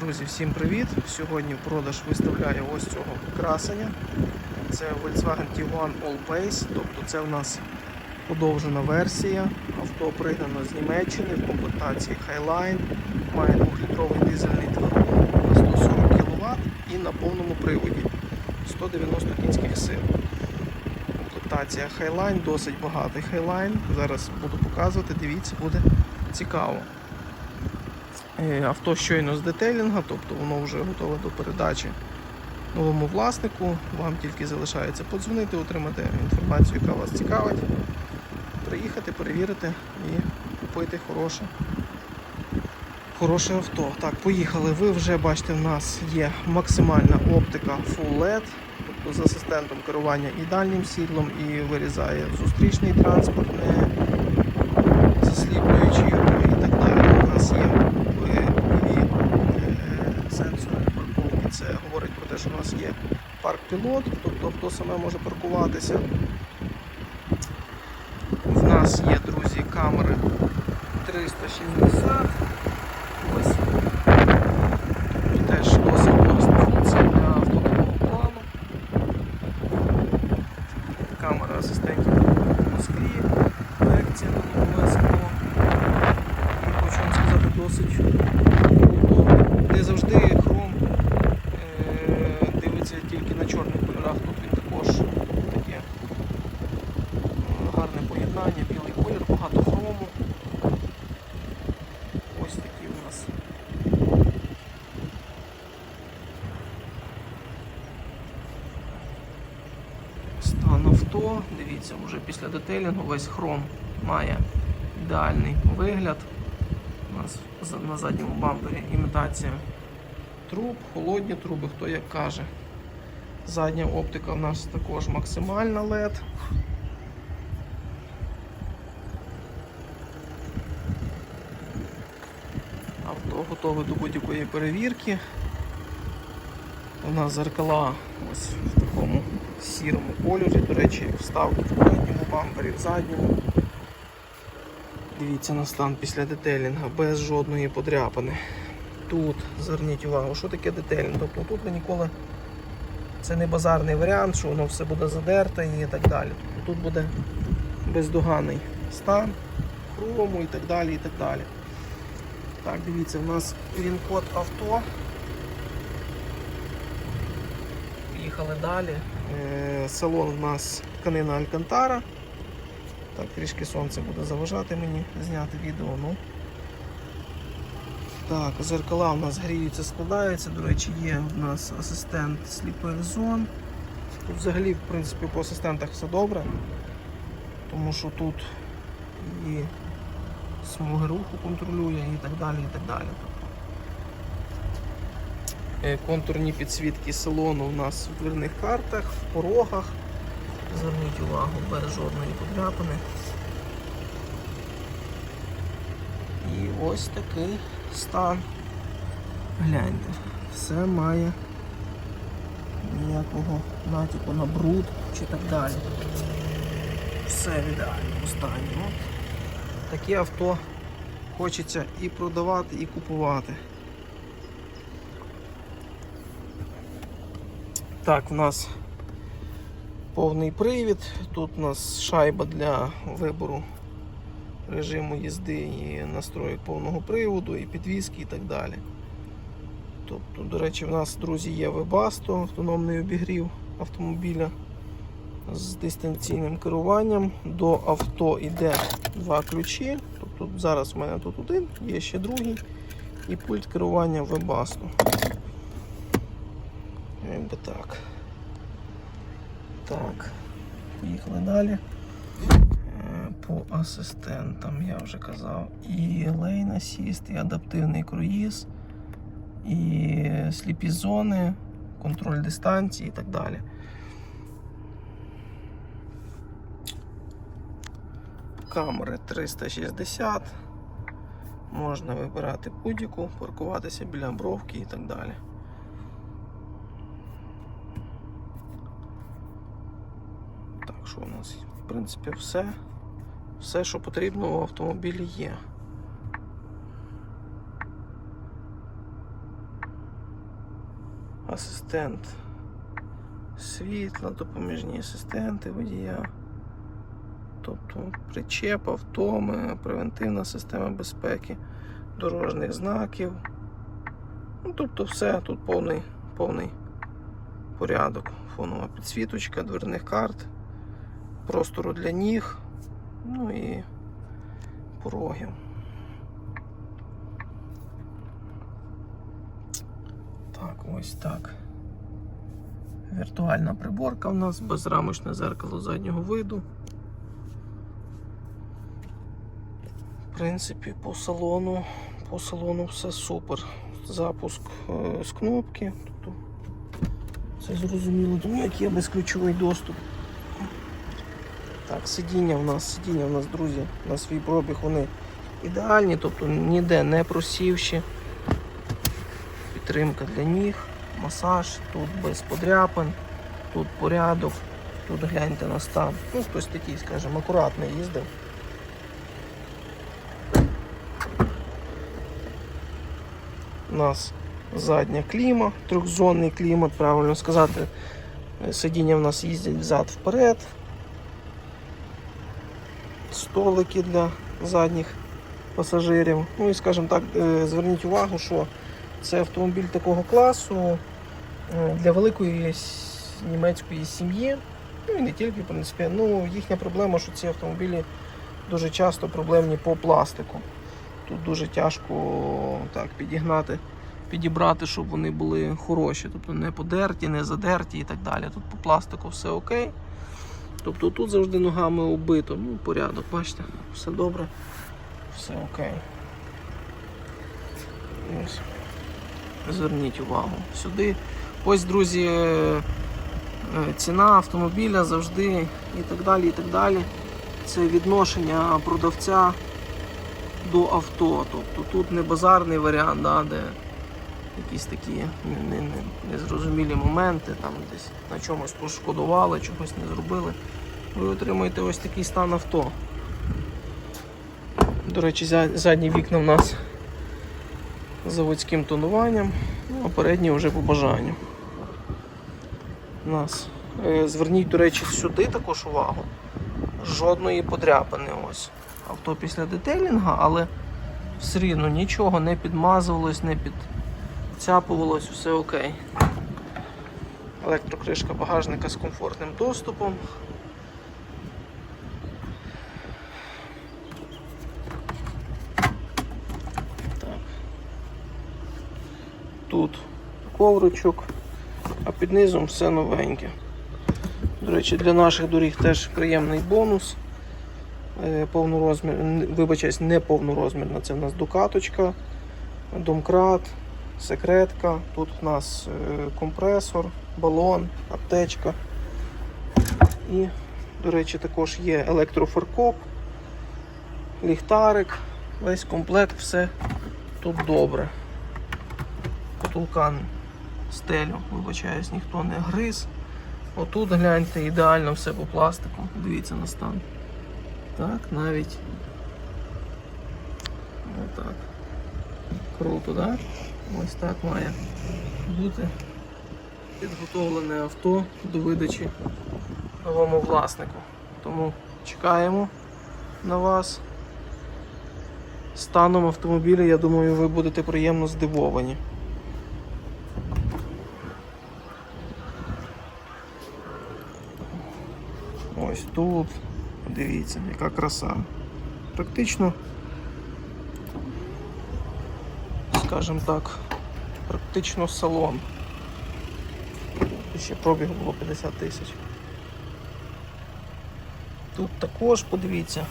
Друзі, всім привіт! Сьогодні в продаж виставляю ось цього красення. Це Volkswagen Tiguan All-Base, тобто це в нас подовжена версія. Авто пригнано з Німеччини в комплектації Highline, має 2-літровий дизельний двигун на 140 кВт і на повному приводі 190 кінських сил. Комплектація Highline, досить багатий Highline. Зараз буду показувати, дивіться, буде цікаво. Е, Авто щойно з детейлінга, тобто воно вже готове до передачі новому власнику. Вам тільки залишається подзвонити, отримати інформацію, яка вас цікавить, приїхати, перевірити і купити хороше, хороше авто. Так, поїхали. Ви вже бачите, в нас є максимальна оптика Full LED, тобто з асистентом керування і дальнім сідлом, і вирізає зустрічний транспорт, не засліплюючи його і так далі. У нас є нові сенсори парковки. Це говорить про те, що у нас є пілот, тобто авто саме може паркуватися. В нас є, друзі, камери 360. Ось. Теж досить для автономного плану. Камера асистентів в Москві, проекція на новому СКО. І хочу досить круто. Не завжди хром е, дивиться тільки на чорних кольорах. Тут він також таке е, гарне поєднання, білий колір, багато хрому. Ось такі у нас. Стан авто. Дивіться, вже після детейлінгу весь хром має ідеальний вигляд. У нас на задньому бампері імітація труб, холодні труби, хто як каже. Задня оптика у нас також максимальна LED. Авто готове до будь-якої перевірки. У нас зеркала ось в такому сірому кольорі, до речі, вставки в передньому бампері, в задньому. Дивіться на стан після детейлінга, без жодної подряпини. Тут зверніть увагу, що таке детейлінг. Тобто тут ви ніколи це не базарний варіант, що воно все буде задерте і так далі. Тобто тут буде бездоганний стан, хрому і так далі. і так далі. Так, дивіться, у нас він-код авто. Поїхали далі. Е, Салон у нас тканина Алькантара. Так, трішки сонце буде заважати мені зняти відео. Ну. Так, зеркала у нас гріються, складаються. До речі, є у нас асистент Sleeper Zone. Тут взагалі, в принципі, по асистентах все добре. Тому що тут і смуги руху контролює і так далі. і так далі. Е, Контурні підсвітки салону у нас в дверних картах, в порогах. Зверніть увагу без жодної подряпини. І ось такий стан. Гляньте, все має ніякого натяку на бруд чи так далі. Все в ідеальному стані. Такі авто хочеться і продавати, і купувати. Так, в нас повний привід. Тут у нас шайба для вибору режиму їзди і настроїк повного приводу, і підвіски і так далі. Тобто, до речі, в нас, друзі, є Webasto, автономний обігрів автомобіля з дистанційним керуванням. До авто йде два ключі. Тобто зараз у мене тут один, є ще другий і пульт керування Webasto. Якби так. Так, поїхали далі. Е, По асистентам я вже казав. І Lane Assist, і адаптивний круїз, і сліпі зони, контроль дистанції і так далі. Камери 360. Можна вибирати будь-яку, паркуватися біля бровки і так далі. Що у нас, в принципі, все, все, що потрібно у автомобілі є. асистент світла, допоміжні асистенти водія. Тобто причеп, автоми, превентивна система безпеки, дорожніх знаків. Ну, тобто все, тут повний, повний порядок. Фонова підсвіточка, дверних карт, простору для ніг, ну і порогів. Так, ось так. Віртуальна приборка у нас, безрамочне зеркало заднього виду. В принципі, по салону, по салону все супер. Запуск е, з кнопки. Тобто це зрозуміло, тому як є безключовий доступ. Так, сидіння у нас, сидіння у нас, друзі, на свій пробіг вони ідеальні, тобто ніде не просівші. Підтримка для ніг, масаж, тут без подряпин, тут порядок, тут гляньте на стан. Ну, хтось такий, скажімо, акуратно їздив. У нас задня кліма, трьохзонний клімат, правильно сказати. Сидіння в нас їздять взад-вперед. Столики для задніх пасажирів. Ну і скажімо так, е, зверніть увагу, що це автомобіль такого класу е, для великої німецької сім'ї. Ну і не тільки, в принципі. Ну, їхня проблема, що ці автомобілі дуже часто проблемні по пластику. Тут дуже тяжко так підігнати, підібрати, щоб вони були хороші. Тобто не подерті, не задерті і так далі. Тут по пластику все окей. Тобто тут завжди ногами оббито. Ну, порядок, бачите, все добре, все окей. Ось. Зверніть увагу сюди. Ось, друзі, е, ціна автомобіля завжди і так далі. і так далі. Це відношення продавця до авто. Тобто тут не базарний варіант, да, де якісь такі не- не- не- незрозумілі моменти, там десь на чомусь пошкодували, чогось не зробили. Ви отримуєте ось такий стан авто. До речі, задні вікна в нас заводським тонуванням, ну, а передні вже по бажанню. Нас. Е, Зверніть, до речі, сюди також увагу. Жодної подряпини. Ось. Авто після детейлінга, але все рівно нічого не підмазувалось, не підцяпувалось, все окей. Електрокришка багажника з комфортним доступом. Так. Тут ковричок, а під низом все новеньке. До речі, для наших доріг теж приємний бонус. Е, Повнорозмір, вибачаюсь, не повнорозмірна, це в нас дукаточка, домкрат, секретка. Тут у нас е, компресор, балон, аптечка. І, до речі, також є електрофаркоп, ліхтарик, весь комплект, все тут добре. Потулкан стелю, вибачаюсь, ніхто не гриз. Отут гляньте, ідеально все по пластику. Дивіться на стан. Так, навіть. Отак. Круто, так? Ось так має бути підготовлене авто до видачі новому власнику. Тому чекаємо на вас. Станом автомобіля, я думаю, ви будете приємно здивовані. Ось тут. Дивіться, яка краса. Практично, скажімо так, практично салон. Ще пробіг було 50 тисяч. Тут також подивіться.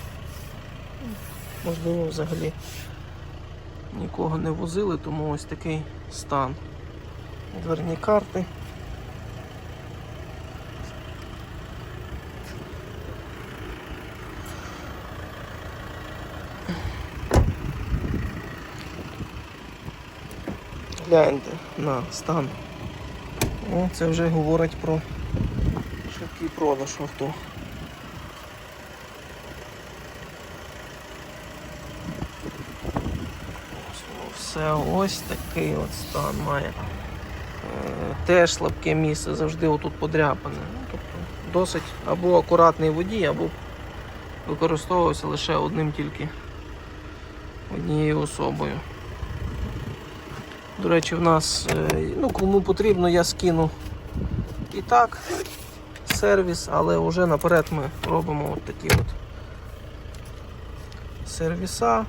Можливо, взагалі нікого не возили, тому ось такий стан. Дверні карти. Гляньте на стан. О, це вже говорить про швидкий продаж авто. Ну, Все ось такий от стан має теж слабке місце, завжди отут подряпане. Ну, тобто досить або акуратний водій, або використовувався лише одним тільки однією особою. До речі, в нас, е, ну кому потрібно, я скину і так сервіс, але вже наперед ми робимо от такі от сервіса,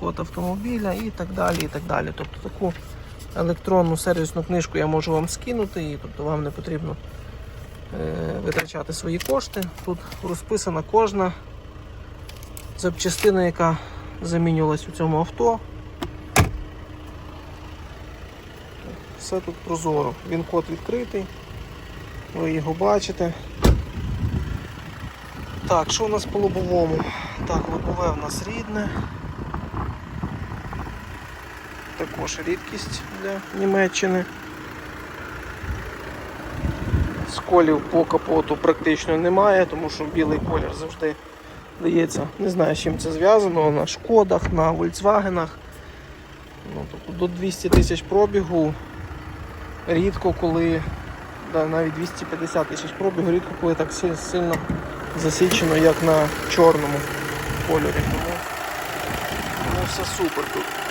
код автомобіля і так далі. і так далі. Тобто таку електронну сервісну книжку я можу вам скинути, і тобто вам не потрібно е, витрачати свої кошти. Тут розписана кожна запчастина, яка замінювалась у цьому авто. Все тут прозоро. Він код відкритий, ви його бачите. Так, що у нас по лобовому? Так, лобове в нас рідне. Також рідкість для Німеччини. Сколів по капоту практично немає, тому що білий колір завжди дається. Не знаю, з чим це зв'язано, на шкодах, на Volkswagen. Ну, тобто до 200 тисяч пробігу. Рідко коли, да, навіть 250 тисяч пробігу, рідко коли так сильно засічено, як на чорному кольорі. Тому, тому все супер тут.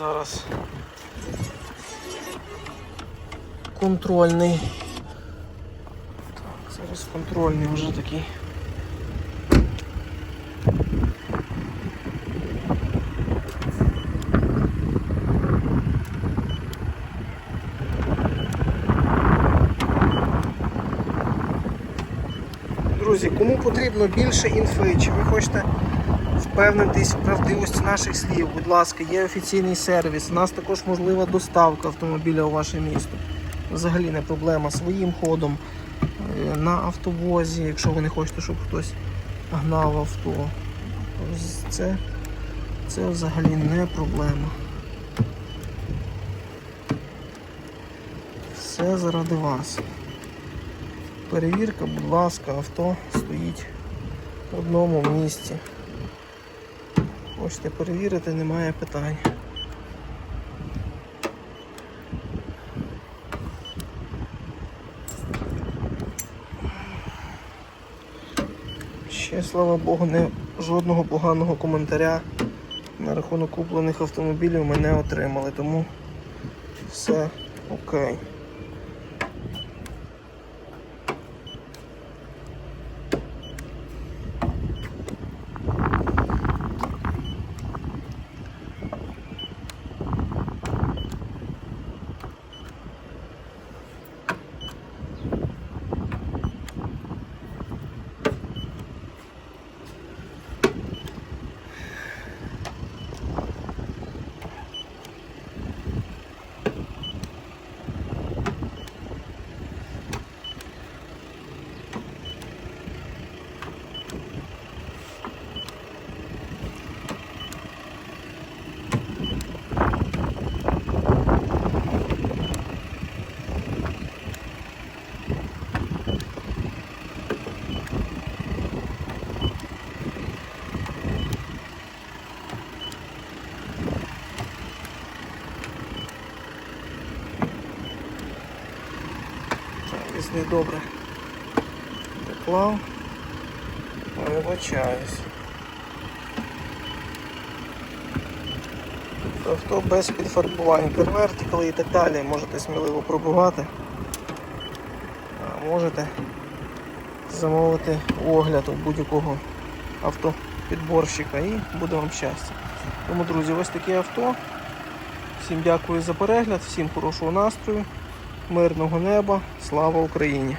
Зараз контрольний. Так, зараз контрольний вже такий. Друзі, кому потрібно більше інфи, чи ви хочете впевнитись в правдивості наших слів, будь ласка, є офіційний сервіс. У нас також можлива доставка автомобіля у ваше місто. Взагалі не проблема своїм ходом е, на автовозі, якщо ви не хочете, щоб хтось гнав авто. Це, це взагалі не проблема. Все заради вас. Перевірка, будь ласка, авто стоїть в одному місці. Хочете перевірити, немає питань. Ще, слава Богу, не жодного поганого коментаря на рахунок куплених автомобілів ми не отримали, тому все окей. Так, десь недобре доклав. Вибачаюсь. Авто без підфарбувань конвертикали і так далі. Можете сміливо пробувати. А можете замовити огляд у будь-якого автопідборщика і буде вам щастя. Тому, друзі, ось таке авто. Всім дякую за перегляд, всім хорошого настрою, мирного неба, слава Україні!